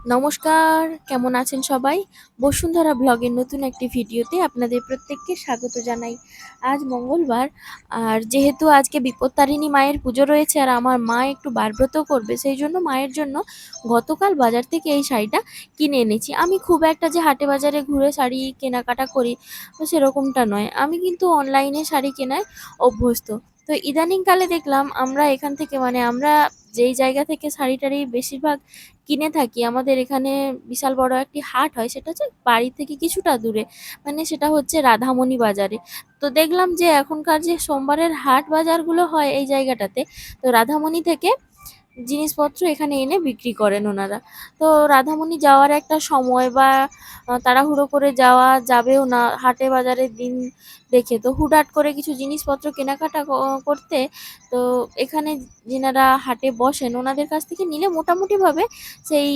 নমস্কার, কেমন আছেন সবাই? বসুন্ধরা ব্লগের নতুন একটি ভিডিওতে আপনাদের প্রত্যেককে স্বাগত জানাই। আজ মঙ্গলবার আর যেহেতু আজকে বিপত্তারিণী মায়ের পুজো রয়েছে আর আমার মা একটু বারব্রত করবে সেই জন্য মায়ের জন্য গতকাল বাজার থেকে এই শাড়িটা কিনে এনেছি। আমি খুব একটা যে হাটে বাজারে ঘুরে শাড়ি কেনাকাটা করি তো সেরকমটা নয়। আমি কিন্তু অনলাইনে শাড়ি কেনায় অভ্যস্ত। তো ইদানিংকালে দেখলাম আমরা এখান থেকে মানে আমরা যেই জায়গা থেকে শাড়ি-টাড়ি বেশিরভাগ কিনে থাকি, আমাদের এখানে বিশাল বড় একটি হাট হয়, সেটা হচ্ছে বাড়ি থেকে কিছুটা দূরে মানে সেটা হচ্ছে রাধামণি বাজারে। তো দেখলাম যে এখনকার যে সোমবারের হাট বাজারগুলো হয় এই জায়গাটাতে, তো রাধামণি থেকে জিনিসপত্র এখানে এনে বিক্রি করেন ওনারা। তো রাধামণি যাওয়ার একটা সময় বা তাড়াহুড়ো করে যাওয়া যাবেও না হাটে বাজারের দিন দেখে। তো হুটহাট করে কিছু জিনিসপত্র কেনাকাটা করতে, তো এখানে যেনারা হাটে বসেন, ওনাদের কাছ থেকে নিলে মোটামুটিভাবে সেই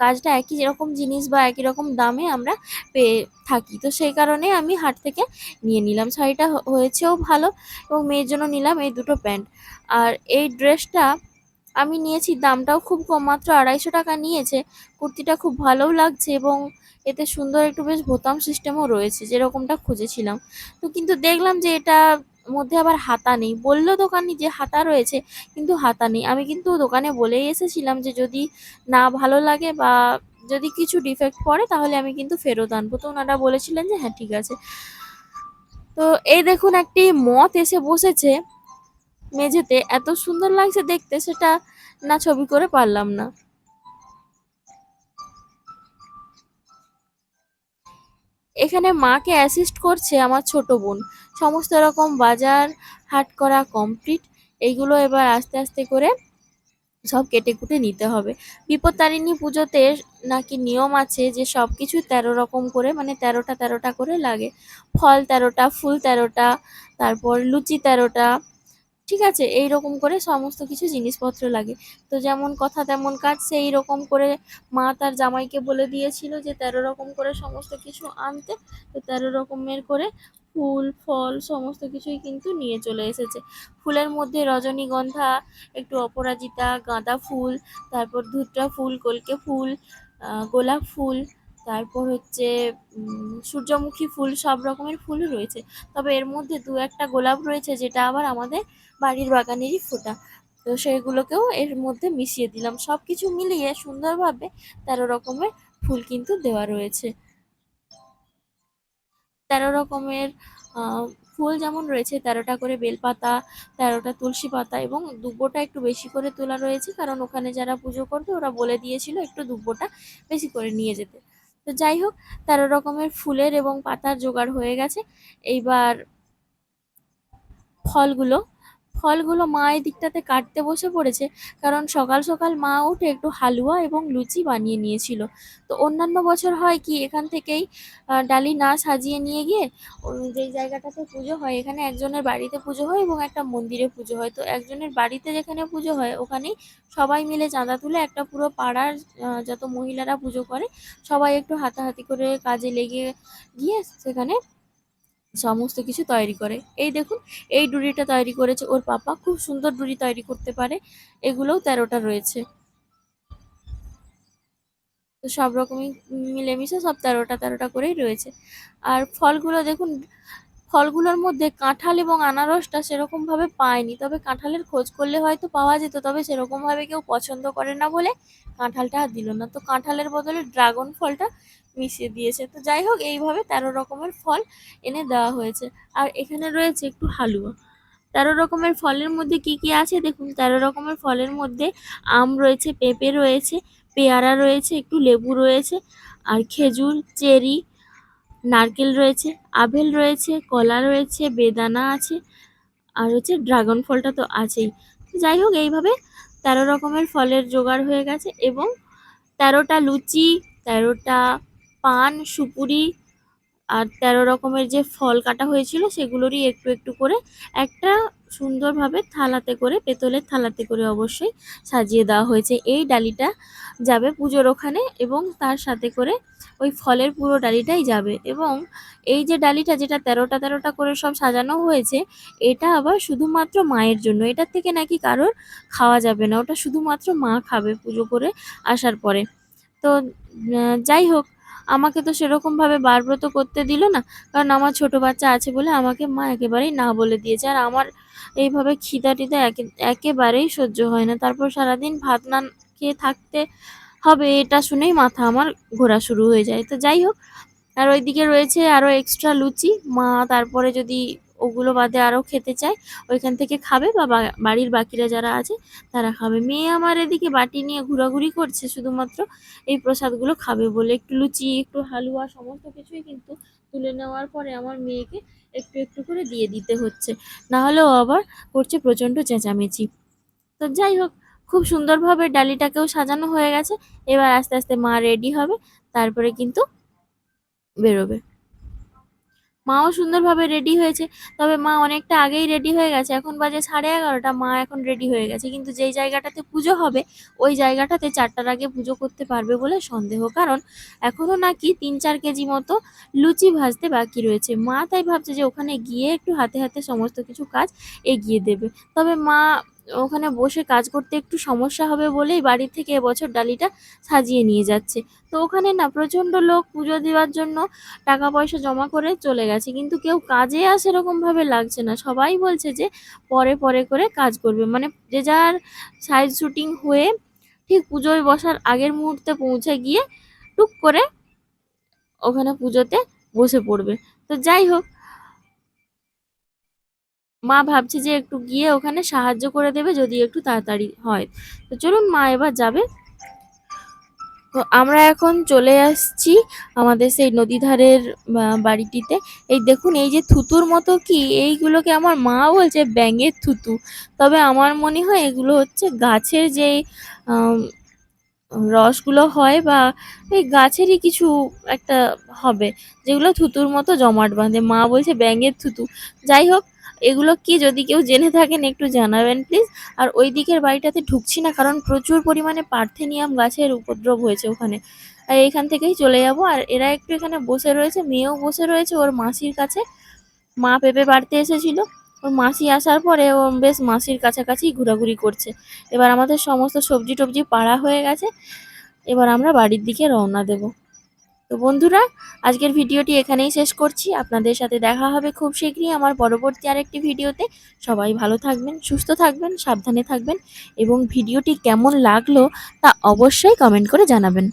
কাজটা একই রকম জিনিস বা একই রকম দামে আমরা পেয়ে থাকি। তো সেই কারণে আমি হাট থেকে নিয়ে নিলাম। শাড়িটা হয়েছেও ভালো এবং মেয়ের জন্য নিলাম এই দুটো প্যান্ট। আর এই ড্রেসটা আমি নিয়েছি, দামটাও খুব কম, মাত্র আড়াইশো টাকা নিয়েছে। কুর্তিটা খুব ভালোও লাগছে এবং এতে সুন্দর একটু বেশ বোতাম সিস্টেমও রয়েছে, যেরকমটা খুঁজেছিলাম। তো কিন্তু দেখলাম যে এটা মধ্যে আবার হাতা নেই। বলল দোকানি যে হাতা রয়েছে, কিন্তু হাতা নেই। আমি কিন্তু দোকানে বলেই এসেছিলাম যে যদি না ভালো লাগে বা যদি কিছু ডিফেক্ট পড়ে, তাহলে আমি কিন্তু ফেরত আনব। তো ওনারা বলেছিলেন যে হ্যাঁ ঠিক আছে। তো এই দেখুন, একটি মত এসে বসেছে। মেঝেতে এত সুন্দর লাগছে দেখতে, সেটা না ছবি করে পারলাম না। এখানে মাকে অ্যাসিস্ট করছে আমার ছোট বোন। সমস্ত রকম বাজার, হাট করা কমপ্লিট এইগুলো এবার আস্তে আস্তে করে সব কেটে কুটে নিতে হবে। বিপত্তারিণী পুজোতে নাকি নিয়ম আছে যে সব কিছু তেরো রকম করে মানে তেরোটা তেরোটা করে লাগে। ফল তেরোটা, ফুল তেরোটা, তারপর লুচি তেরোটা ঠিক আছে এই রকম করে সমস্ত কিছু জিনিসপত্র লাগে। তো যেমন কথা তেমন কাজ, সেই রকম করে মা তার জামাইকে বলে দিয়েছিল যে তেরো রকম করে সমস্ত কিছু আনতে। তো তেরো রকমের করে ফুল, ফল, সমস্ত কিছুই কিন্তু নিয়ে চলে এসেছে। ফুলের মধ্যে রজনীগন্ধা, একটু অপরাজিতা, গাঁদা ফুল, তারপর ধুত্রা ফুল, কলকে ফুল গোলাপ ফুল তারপর হচ্ছে সূর্যমুখী ফুল সব রকমের ফুল রয়েছে। তবে এর মধ্যে দু একটা গোলাপ রয়েছে, যেটা আবার আমাদের বাড়ির বাগানেরই ফোটা। তো সেগুলোকেও এর মধ্যে মিশিয়ে দিলাম। সব কিছু মিলিয়ে সুন্দরভাবে তেরো রকমের ফুল কিন্তু দেওয়া রয়েছে। তেরো রকমের ফুল যেমন রয়েছে, তেরোটা করে বেলপাতা, তেরোটা তুলসী পাতা এবং দুব্বোটা একটু বেশি করে তোলা রয়েছে। কারণ ওখানে যারা পুজো করবে, ওরা বলে দিয়েছিল একটু দুব্বোটা বেশি করে নিয়ে যেতে। তো যাই হোক তেরো রকমের ফুলের এবং পাতার জোগাড় হয়ে গেছে। এইবার ফলগুলো ফলগুলো মা এই দিকটাতে কাটতে বসে পড়েছে, কারণ সকাল সকাল মা উঠে একটু হালুয়া এবং লুচি বানিয়ে নিয়েছিল। তো অন্যান্য বছর হয় কি, এখান থেকেই ডালি না সাজিয়ে নিয়ে গিয়ে যেই জায়গাটাতে পুজো হয়, এখানে একজনের বাড়িতে পুজো হয় এবং একটা মন্দিরে পুজো হয়। তো একজনের বাড়িতে যেখানে পুজো হয়, ওখানেই সবাই মিলে চাঁদা তুলে একটা পুরো পাড়ার যত মহিলারা পুজো করে, সবাই একটু হাতাহাতি করে কাজে লেগে গিয়ে সেখানে সমস্ত কিছু তৈরি করে। এই দেখুন, এই ডুরিটা তৈরি করেছে ওর পাপা। খুব সুন্দর ডুরি তৈরি করতে পারে। এগুলোও তেরোটা রয়েছে। তো সব রকমই মিলেমিশে সব তেরোটা তেরোটা করেই রয়েছে। আর ফলগুলো দেখুন, ফলগুলোর মধ্যে কাঁঠাল এবং আনারসটা সেরকমভাবে পায়নি। তবে কাঁঠালের খোঁজ করলে হয়তো পাওয়া যেত, তবে সেরকমভাবে কেউ পছন্দ করে না বলে কাঁঠালটা আর দিল না। তো কাঁঠালের বদলে ড্রাগন ফলটা মিশিয়ে দিয়েছে। তো যাই হোক, এইভাবে তেরো রকমের ফল এনে দেওয়া হয়েছে। আর এখানে রয়েছে একটু হালুয়া। তেরো রকমের ফলের মধ্যে কি কি আছে? দেখুন, তেরো রকমের ফলের মধ্যে আম রয়েছে, পেঁপে রয়েছে, পেয়ারা রয়েছে, একটু লেবু রয়েছে, আর খেজুর, চেরি, নারকেল রয়েছে, আপেল রয়েছে, কলা রয়েছে, বেদানা আছে, আর হচ্ছে ড্রাগন ফলটা তো আছেই। যাই হোক, এইভাবে তেরো রকমের ফলের জোগাড় হয়ে গেছে এবং তেরোটা লুচি, তেরোটা পান, সুপুরি আর তেরো রকমের যে ফল কাটা হয়েছিল সেগুলোরই একটু একটু করে একটা সুন্দরভাবে থালাতে করে, পেতলের থালাতে করে অবশ্যই সাজিয়ে দেওয়া হয়েছে। এই ডালিটা যাবে পুজোর ওখানে এবং তার সাথে করে ওই ফলের পুরো ডালিটাই যাবে এবং এই যে ডালিটা যেটা তেরোটা তেরোটা করে সব সাজানো হয়েছে, এটা আবার শুধুমাত্র মায়ের জন্য। এটার থেকে নাকি কারোর খাওয়া যাবে না। ওটা শুধুমাত্র মা খাবে পুজো করে আসার পরে। তো যাই হোক আমাকে তো সেরকমভাবে বারব্রত করতে দিল না, কারণ আমার ছোট বাচ্চা আছে বলে আমাকে মা একেবারেই না বলে দিয়েছে। আর আমার এইভাবে খিদা টিদা একে, একেবারেই সহ্য হয় না। তারপর সারাদিন ভাত না খেয়ে থাকতে হবে এটা শুনেই মাথা আমার ঘোরা শুরু হয়ে যায়। তো যাই হোক, আর ওইদিকে রয়েছে আরও এক্সট্রা লুচি। মা তারপরে যদি ওগুলো বাদে আরও খেতে চায়, ওইখান থেকে খাবে বা বাড়ির বাকিরা যারা আছে তারা খাবে। মেয়ে আমার এদিকে বাটি নিয়ে ঘোরাঘুরি করছে, শুধুমাত্র এই প্রসাদগুলো খাবে বলে। একটু লুচি, একটু হালুয়া, সমস্ত কিছুই কিন্তু তুলে নেওয়ার পরে আমার মেয়েকে একটু একটু করে দিয়ে দিতে হচ্ছে। না হলেও আবার করছে প্রচণ্ড চেঁচামেচি। তো যাই হোক, খুব সুন্দরভাবে ডালিটাকেও সাজানো হয়ে গেছে। এবার আস্তে আস্তে মা রেডি হবে, তারপরে কিন্তু বেরোবে। মাও সুন্দরভাবে রেডি হয়েছে, তবে মা অনেকটা আগেই রেডি হয়ে গেছে। এখন বাজে সাড়ে এগারোটা, মা এখন রেডি হয়ে গেছে। কিন্তু যেই জায়গাটাতে পুজো হবে, ওই জায়গাটাতে চারটার আগে পুজো করতে পারবে বলে সন্দেহ। কারণ এখনও নাকি তিন চার কেজি মতো লুচি ভাজতে বাকি রয়েছে। মা তাই ভাবছে যে ওখানে গিয়ে একটু হাতে হাতে সমস্ত কিছু কাজ এগিয়ে দেবে। তবে মা ওখানে বসে কাজ করতে একটু সমস্যা হবে বলেই বাড়ি থেকে এবছর ডালিটা সাজিয়ে নিয়ে যাচ্ছে। তো ওখানে না প্রচণ্ড লোক পুজো দেওয়ার জন্য টাকা পয়সা জমা করে চলে গেছে। কিন্তু কেউ কাজে আর সেরকমভাবে লাগছে না। সবাই বলছে যে পরে পরে করে কাজ করবে। মানে যে যার সাইজ শুটিং হয়ে ঠিক পুজোয় বসার আগের মুহূর্তে পৌঁছে গিয়ে টুক করে ওখানে পুজোতে বসে পড়বে। তো যাই হোক মা ভাবছে যে একটু গিয়ে ওখানে সাহায্য করে দেবে যদি একটু তাড়াতাড়ি হয়। তো চলুন মা এবার যাবে। তো আমরা এখন চলে আসছি আমাদের সেই নদী ধারের আহ, বাড়িটিতে। এই দেখুন এই যে থুতুর মতো কি? এইগুলোকে আমার মা বলছে ব্যাঙের থুতু। তবে আমার মনে হয় এগুলো হচ্ছে গাছের যে রসগুলো হয় বা এই গাছেরই কিছু একটা হবে যেগুলো থুতুর মতো জমাট বাঁধে। মা বলছে ব্যাঙের থুতু। যাই হোক এগুলো কি যদি কেউ জেনে থাকেন একটু জানাবেন প্লিজ আর ওই দিকের বাড়িটাতে ঢুকছি না, কারণ প্রচুর পরিমাণে পার্থেনিয়াম গাছের উপদ্রব হয়েছে ওখানে। আর এখান থেকেই চলে যাব, আর এরা একটু এখানে বসে রয়েছে, মেয়েও বসে রয়েছে, ওর মাসির কাছে। মা পেঁপে পাড়তে এসেছিল। ওর মাসি আসার পরে ও বেশ মাসির কাছাকাছি ঘোরাঘুরি করছে। এবার আমাদের সমস্ত সবজি টবজি পাড়া হয়ে গেছে। এবার আমরা বাড়ির দিকে রওনা দেব। তো বন্ধুরা, আজকের ভিডিওটি এখানেই শেষ করছি। আপনাদের সাথে দেখা হবে খুব শীঘ্রই আমার পরবর্তী আরেকটি ভিডিওতে। সবাই ভালো থাকবেন, সুস্থ থাকবেন, সাবধানে থাকবেন এবং ভিডিওটি কেমন লাগল তা অবশ্যই কমেন্ট করে জানাবেন।